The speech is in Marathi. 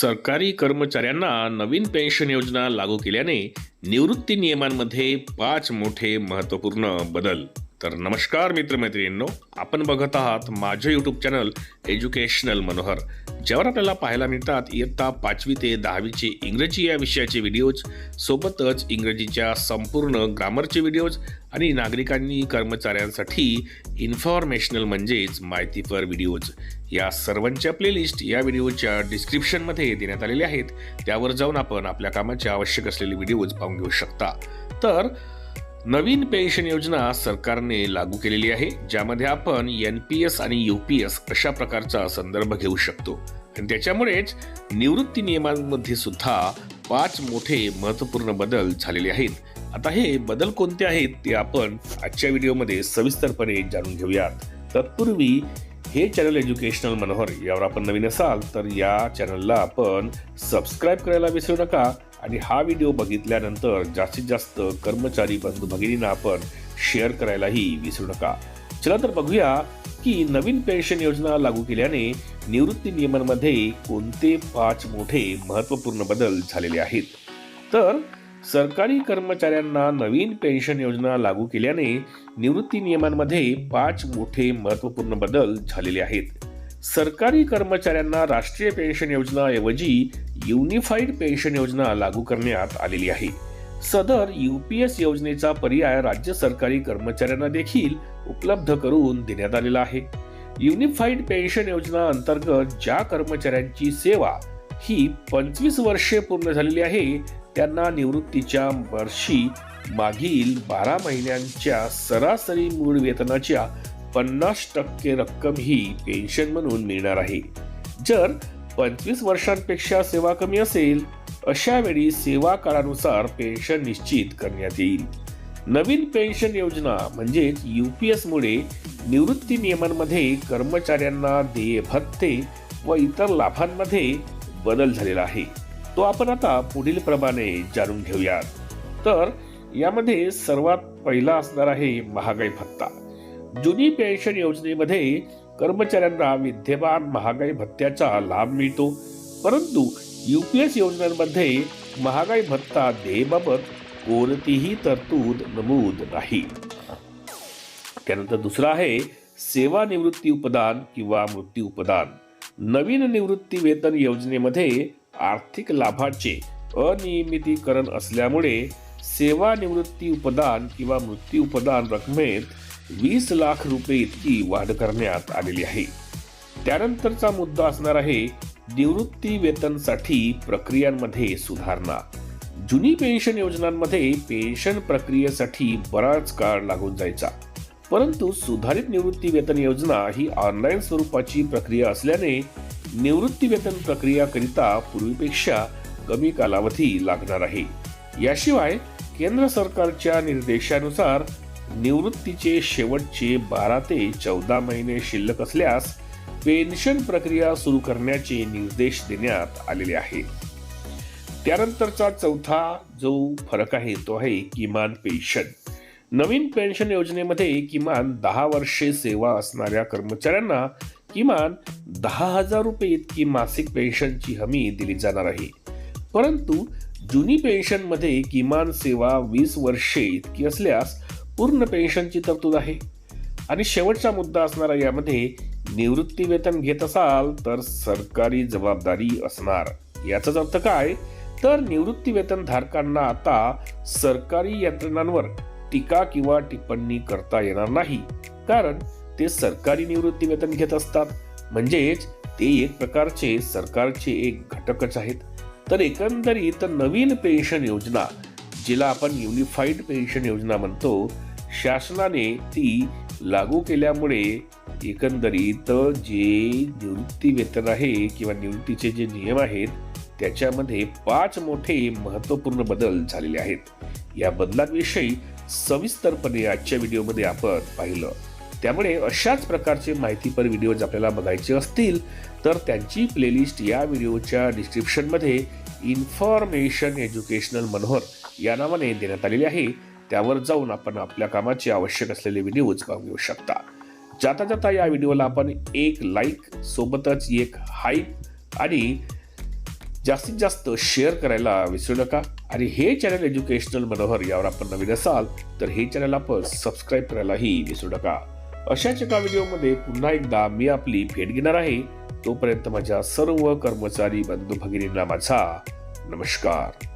सरकारी कर्मचाऱ्यांना नवीन पेन्शन योजना लागू केल्याने निवृत्ती नियमांमध्ये पाच मोठे महत्त्वपूर्ण बदल. तर नमस्कार मित्रमैत्रिणींनो आपण बघत आहात माझे यूट्यूब चॅनल एज्युकेशनल मनोहर ज्यावर आपल्याला पाहायला मिळतात इयत्ता पाचवी ते दहावीचे इंग्रजी या विषयाचे व्हिडिओज सोबतच इंग्रजीच्या संपूर्ण ग्रामरचे व्हिडिओज आणि नागरिकांनी कर्मचाऱ्यांसाठी इन्फॉर्मेशनल म्हणजेच माहितीपर व्हिडिओज या सर्वांच्या प्लेलिस्ट या व्हिडिओच्या डिस्क्रिप्शनमध्ये देण्यात आलेले आहेत. त्यावर जाऊन आपण आपल्या कामाचे आवश्यक असलेले व्हिडिओज पाहून घेऊ शकता. तर नवीन पेन्शन योजना सरकारने लागू केलेली आहे ज्यामध्ये आपण एन पी एस आणि यू पी एस अशा प्रकारचा संदर्भ घेऊ शकतो. आणि त्याच्यामुळेच निवृत्ती नियमांमध्ये सुद्धा पाच मोठे महत्त्वपूर्ण बदल झालेले आहेत. आता हे बदल कोणते आहेत ते आपण आजच्या व्हिडिओमध्ये सविस्तरपणे जाणून घेऊयात. तत्पूर्वी हे चॅनल एज्युकेशनल मनोहर यावर आपण नवीन असाल तर या चॅनलला आपण सबस्क्राईब करायला विसरू नका. आणि हा व्हिडिओ बघितल्यानंतर जास्तीत जास्त कर्मचारी बंधू भगिनींना आपण शेअर करायलाही विसरू नका. चला तर बघूया की नवीन पेन्शन योजना लागू केल्याने निवृत्ती नियमांमध्ये कोणते पाच मोठे महत्त्वपूर्ण बदल झालेले आहेत? तर सरकारी कर्मचाऱ्यांना नवीन पेन्शन योजना लागू केल्याने निवृत्ती नियमांमध्ये पाच मोठे महत्त्वपूर्ण बदल झालेले आहेत. सरकारी कर्मचाऱ्यांना राष्ट्रीय पेन्शन योजनाऐवजी युनिफाईड पेन्शन योजना लागू करण्यात आलेली आहे. सदर यू पी एस योजनेचा पर्याय राज्य सरकारी कर्मचाऱ्यांना देखील उपलब्ध करून देण्यात आलेला आहे. युनिफाईड पेन्शन योजना अंतर्गत ज्या कर्मचाऱ्यांची सेवा ही पंचवीस वर्षे पूर्ण झालेली आहे त्यांना निवृत्तीच्या वर्षी मागील बारा महिन्यांच्या सरासरी मूळ वेतनाच्या पन्नास टक्के रक्कम ही पेन्शन म्हणून मिळणार आहे. जर पंचवीस वर्षांपेक्षा सेवा कमी असेल अशा वेळी सेवा काळानुसार पेन्शन निश्चित करण्यात येईल. नवीन पेन्शन योजना म्हणजेच यू पी एसमुळे निवृत्ती नियमांमध्ये कर्मचाऱ्यांना देय भत्ते व इतर लाभांमध्ये बदल झालेला आहे. तो आपण आता पुढील प्रमाणे जाणून घेऊयात. तर यामध्ये सर्वात पहिला असणार आहे महागाई भत्ता. जुनी पेन्शन योजनेमध्ये कर्मचाऱ्यांना विद्यमान महागाई भत्त्याचा लाभ मिळतो. परंतु युपीएस योजनांमध्ये महागाई भत्ता देबाबत कोणतीही तरतूद नमूद नाही. त्यानंतर दुसरा आहे सेवानिवृत्ती उपदान किंवा मृत्यू उपदान. नवीन निवृत्ती वेतन योजनेमध्ये आर्थिक लाभाचे अनियमितीकरण असल्यामुळे सेवानिवृत्ती उपदान किंवा मृत्यू उपदान रकमेत वीस लाख रुपये इतकी वाढ करण्यात आलेली आहे. त्यानंतरचा मुद्दा असणार आहे निवृत्ती वेतनसाठी प्रक्रियांमध्ये सुधारणा. जुनी पेन्शन योजनांमध्ये पेन्शन प्रक्रियेसाठी बराच काळ लागून जायचा. परंतु सुधारित निवृत्ती वेतन योजना ही ऑनलाईन स्वरूपाची प्रक्रिया असल्याने निवृत्ती वेतन प्रक्रियाकरिता पूर्वीपेक्षा कमी कालावधी लागणार आहे. याशिवाय केंद्र सरकारच्या निर्देशानुसार निवृत्तीचे शेवटचे बारा ते चौदा महिने शिल्लक असल्यास पेन्शन प्रक्रिया सुरू करण्याचे निर्देश देण्यात आलेले आहेत त्यानंतरचा चौथा जो फरक आहे तो आहे किमान पेन्शन. नवीन पेन्शन योजनेमध्ये किमान दहा वर्षे सेवा असणाऱ्या कर्मचाऱ्यांना किमान दहा हजार रुपये इतकी मासिक पेन्शनची हमी दिली जाणार आहे. परंतु जुनी पेन्शनमध्ये किमान सेवा वीस वर्षे इतकी असल्यास पूर्ण पेन्शनची तरतूद आहे. आणि शेवटचा मुद्दा असणारा यामध्ये निवृत्ती वेतन घेत असाल तर सरकारी जबाबदारी असणार. याचाच अर्थ काय? तर निवृत्ती वेतन धारकांना आता सरकारी यंत्रणांवर टीका किंवा टिप्पणी करता येणार नाही. कारण ते सरकारी निवृत्ती वेतन घेत असतात. म्हणजेच ते एक प्रकारचे सरकारचे एक घटकच आहेत. तर एकंदरीत नवीन पेन्शन योजना जिला आपण युनिफाईड पेन्शन योजना म्हणतो शासनाने ती लागू केल्यामुळे एकंदरीत जे निवृत्ती वेतन आहे किंवा निवृत्तीचे जे नियम आहेत त्याच्यामध्ये पाच मोठे महत्त्वपूर्ण बदल झालेले आहेत. या बदलांविषयी सविस्तरपणे आजच्या व्हिडिओमध्ये आपण पाहिलं. त्यामुळे अशाच प्रकारचे माहितीपर व्हिडिओज आपल्याला बघायचे असतील तर त्यांची प्लेलिस्ट या व्हिडिओच्या डिस्क्रिप्शनमध्ये इन्फॉर्मेशन एज्युकेशनल मनोहर या नावाने देण्यात आलेली आहे. त्यावर जाऊन आपण आपल्या कामाचे आवश्यक असलेले व्हिडिओ उचकावून घेऊ शकता. जाता जाता या व्हिडिओला आपण एक लाईक सोबतच एक हाईप आणि जास्तीत जास्त शेअर करायला विसरू नका. आणि हे चॅनल एज्युकेशनल मनोहर यावर आपण नवीन असाल तर हे चॅनल आपण सबस्क्राईब करायलाही विसरू नका. अशाच एका व्हिडिओमध्ये पुन्हा एकदा मी आपली भेट घेणार आहे. तोपर्यंत माझ्या सर्व कर्मचारी बंधू भगिनींना माझा नमस्कार.